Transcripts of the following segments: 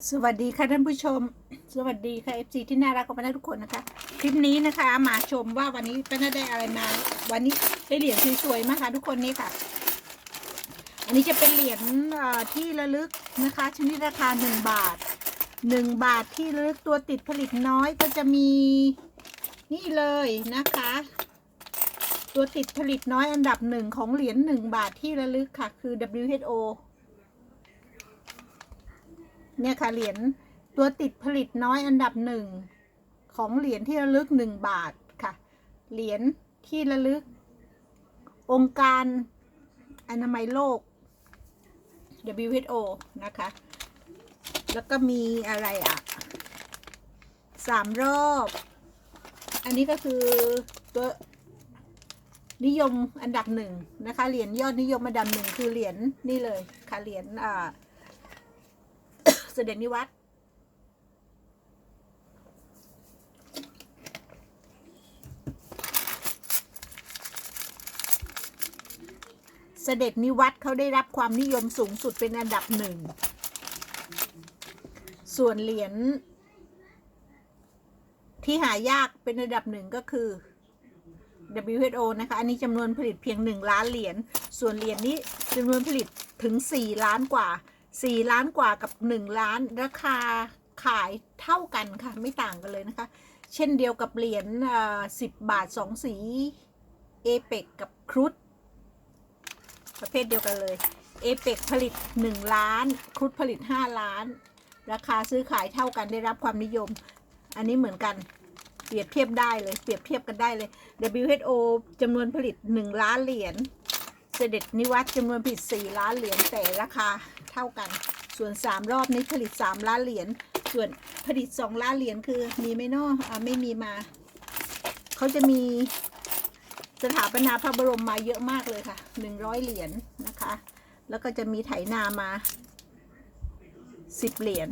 สวัสดีค่ะท่านผู้ชม สวัสดีค่ะ FC ที่น่ารักของป้านาทุกคนนะคะ คลิปนี้นะคะมาชมว่าวันนี้ป้านาได้อะไรมา วันนี้ได้เหรียญสวยๆมากค่ะทุกคนนี่ค่ะ อันนี้จะเป็นเหรียญที่ระลึกนะคะ ชนิดราคา 1 บาท 1 บาทที่ระลึกตัวติดผลิตน้อยก็จะมีนี่เลยนะคะ ตัวติดผลิตน้อยอันดับหนึ่งของเหรียญ1บาทที่ระลึกค่ะ คือ WHO เนี่ยค่ะเหรียญตัวติดผลิตน้อยอันดับหนึ่งของเหรียญที่ระลึกหนึ่งบาทค่ะ เหรียญที่ระลึก องค์การอนามัยโลก WHO นะคะ แล้วก็มีอะไรอะสามรอบ อันนี้ก็คือตัวนิยมอันดับหนึ่งนะคะ เหรียญยอดนิยมอันดับหนึ่งคือเหรียญนี่เลยค่ะเหรียญอ่า เสด็จนิวัตรเสด็จนิวัตรเขาได้รับความนิยมสูงสุดเป็นอันดับหนึ่ง ส่วนเหรียญที่หายากเป็นอันดับหนึ่งก็คือ WHO นะคะ อันนี้จำนวนผลิตเพียง 1 ล้านเหรียญ ส่วนเหรียญนี้จำนวนผลิตถึง 4 ล้านกว่า 4 ล้านกว่ากับ 1 ล้านราคาขายเท่ากันค่ะ ไม่ต่างกันเลยนะคะ เช่นเดียวกับเหรียญสิบบาท 2 สีเอเปกกับครุฑประเภทเดียวกันเลยเอเปกผลิต 1 ล้าน ครุฑผลิต 5 ล้าน ราคาซื้อขายเท่ากันได้รับความนิยม อันนี้เหมือนกันเปรียบเทียบได้เลย เปรียบเทียบกันได้เลย WHO จำนวนผลิต 1 ล้านเหรียญเสด็จนิวัตจำนวนผลิต 4 ล้านเหรียญแต่ราคา เท่ากัน ส่วน 3 รอบนี้ผลิต 3 ล้านเหรียญ ส่วนผลิต 2 ล้านเหรียญคือมีไหม่นออ่าไม่มีมา เขาจะมีสถาปนาพระบรมมาเยอะมากเลยค่ะ 100 เหรียญนะคะ แล้วก็จะมีไถนามา 10 เหรียญ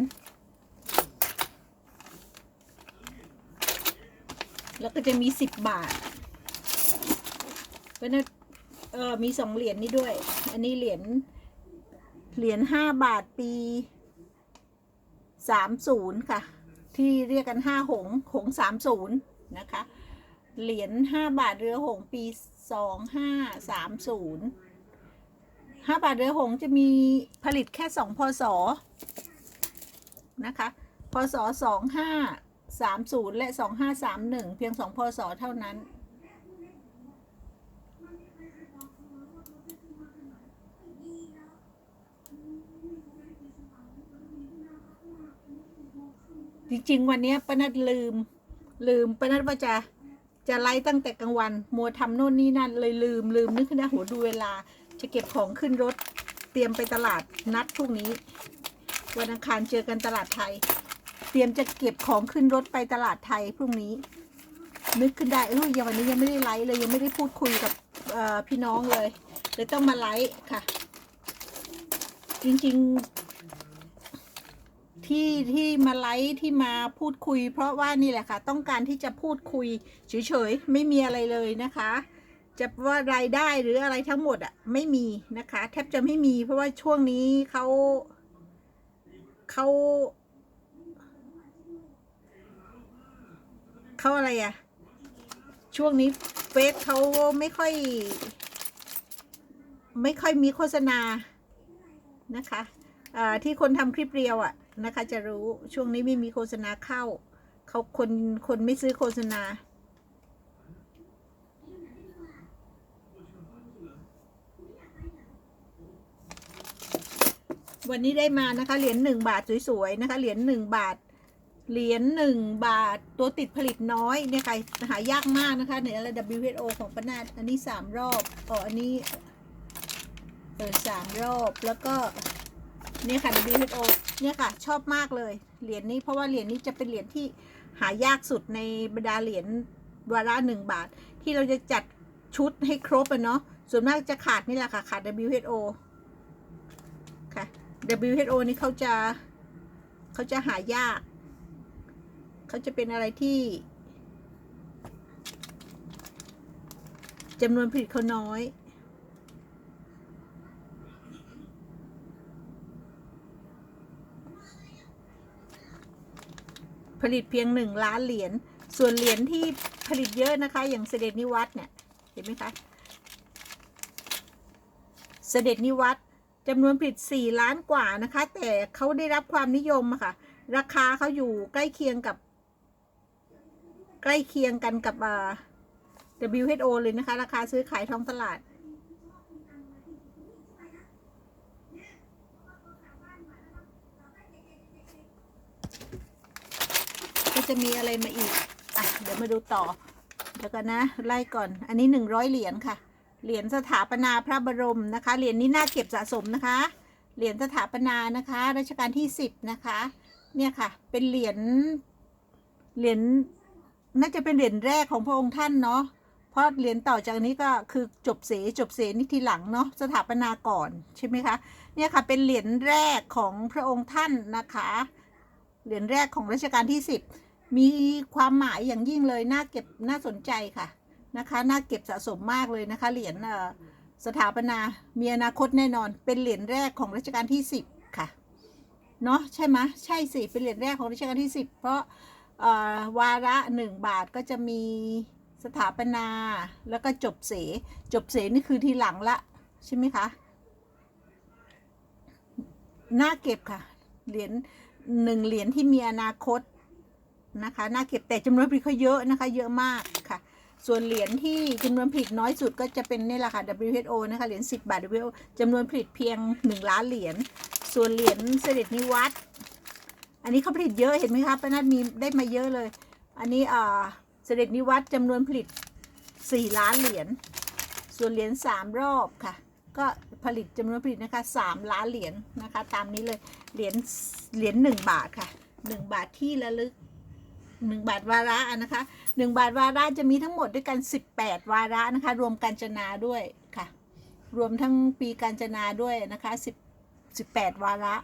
แล้วก็จะมี 10 บาทเพราะนั้นเออมีสองเหรียญนี้ด้วย อันนี้เหรียญ เหรียญห้าบาทปีสามศูนย์ค่ะ ที่เรียกกันห้าหงหงสามศูนย์นะคะ เหรียญห้าบาทเรือหงปีสองห้าสามศูนย์ห้าบาทเรือหงจะมีผลิตแค่สองพศนะคะ พศสองห้าสามศูนย์และสองห้าสามหนึ่งเพียงสองพศเท่านั้น จริงๆ วันนี้ป้านัดลืม ลืมป้านัดว่าจะจะไลฟ์ตั้งแต่กลางวัน มัวทำโน่นนี่นั่นเลยลืมลืมนึกขึ้นได้โหดูเวลา จะเก็บของขึ้นรถ เตรียมไปตลาดนัดพรุ่งนี้ วันอังคารเจอกันตลาดไทย เตรียมจะเก็บของขึ้นรถไปตลาดไทยพรุ่งนี้ นึกขึ้นได้เออยังวันนี้ยังไม่ได้ไลฟ์เลยยังไม่ได้พูดคุยกับพี่น้องเลยเลยต้องมาไลฟ์ค่ะ จริงๆ ที่ที่มาไลฟ์ที่มาพูดคุย เพราะว่านี่แหละค่ะ ต้องการที่จะพูดคุยเฉยๆ ไม่มีอะไรเลยนะคะ จะว่ารายได้หรืออะไรทั้งหมดอะไม่มีนะคะ แทบจะไม่มีเพราะว่าช่วงนี้เขาเขาเขาอะไรอะช่วงนี้เฟซเขาไม่ค่อย ไม่ค่อยมีโฆษณานะคะที่คนทำคลิปเรียวอะ นะคะ จะรู้ช่วงนี้ไม่มีโฆษณาเข้า เขาคนคนไม่ซื้อโฆษณา วันนี้ได้มานะคะ เหรียญหนึ่งบาทสวยๆนะคะ เหรียญหนึ่งบาท เหรียญหนึ่งบาทตัวติดผลิตน้อยเนี่ยค่ะหายากมากนะคะในอะไร WHO ของปนาดอันนี้สามรอบอ๋ออันนี้เออสามรอบแล้วก็ เนี่ยค่ะ WHO เนี่ยค่ะ ชอบมากเลย เหรียญนี้เพราะว่าเหรียญนี้จะเป็นเหรียญที่หายากสุดในบรรดาเหรียญวาระหนึ่งบาท ที่เราจะจัดชุดให้ครบอะเนาะส่วนมากจะขาดนี่แหละค่ะ ขาด WHO ค่ะ WHO นี่เขาจะเขาจะหายาก เขาจะเป็นอะไรที่จำนวนผลิตเขาน้อย ลิตเพียงหนึ่งล้านเหรียญ ส่วนเหรียญที่ผลิตเยอะนะคะ อย่างเสด็จนิวัตเนี่ย เห็นไหมคะ เสด็จนิวัตจำนวนผลิต 4 ล้านกว่านะคะ แต่เขาได้รับความนิยมอะค่ะ ราคาเขาอยู่ใกล้เคียงกับ ใกล้เคียงกันกับอ่า WHO เลยนะคะ ราคาซื้อขายท้องตลาด จะมีอะไรมาอีก อะ เดี๋ยวมาดูต่อ เดี๋ยวกันนะ ไล่ก่อน อันนี้หนึ่งร้อยเหรียญค่ะ เหรียญสถาปนาพระบรมนะคะ เหรียญนี้น่าเก็บสะสมนะคะ เหรียญสถาปนานะคะ รัชกาลที่สิบนะคะ เนี่ยค่ะ เป็นเหรียญ เหรียญ น่าจะเป็นเหรียญแรกของพระองค์ท่านเนาะ เพราะเหรียญต่อจากนี้ก็คือจบเส จบเสนี่ทีหลังเนาะ สถาปนาก่อนใช่ไหมคะ เนี่ยค่ะ เป็นเหรียญแรกของพระองค์ท่านนะคะเหรียญแรกของรัชกาลที่สิบ มีความหมายอย่างยิ่งเลยน่าเก็บน่าสนใจค่ะนะคะน่าเก็บสะสมมากเลยนะคะ เหรียญสถาปนามีอนาคตแน่นอน เป็นเหรียญแรกของรัชกาลที่สิบค่ะเนาะใช่ไหมใช่สิเป็นเหรียญแรกของรัชกาลที่สิบเพราะวาระหนึ่งบาทก็จะมีสถาปนาแล้วก็จบเส จบเสนี่คือทีหลังละ ใช่ไหมคะน่าเก็บค่ะเหรียญหนึ่งเหรียญที่มีอนาคต นะคะน่าเก็บแต่จำนวนผลิตเขาเยอะนะคะ เยอะมากค่ะ ส่วนเหรียญที่จำนวนผลิตน้อยสุดก็จะเป็นนี่แหละค่ะ WHO นะคะเหรียญ10 บาท WHO จำนวนผลิตเพียง 1 ล้านเหรียญส่วนเหรียญเสด็จนิวัตรอันนี้เขาผลิตเยอะเห็นไหมคะป้านัทมีได้มาเยอะเลย อันนี้อ่าเสด็จนิวัตรจำนวนผลิต 4 ล้านเหรียญส่วนเหรียญ3รอบค่ะก็ผลิตจำนวนผลิตนะคะ3ล้านเหรียญนะคะ ตามนี้เลยเหรียญเหรียญ1บาทค่ะ 1 บาทที่ระลึก หนึ่งบาทวาระนะคะหนึ่งบาทวาระจะมีทั้งหมดด้วยกันสิบแปดวาระนะคะ รวมการจนาด้วยค่ะ รวมทั้งปีการจนาด้วยนะคะสิบสิบแปดวาระ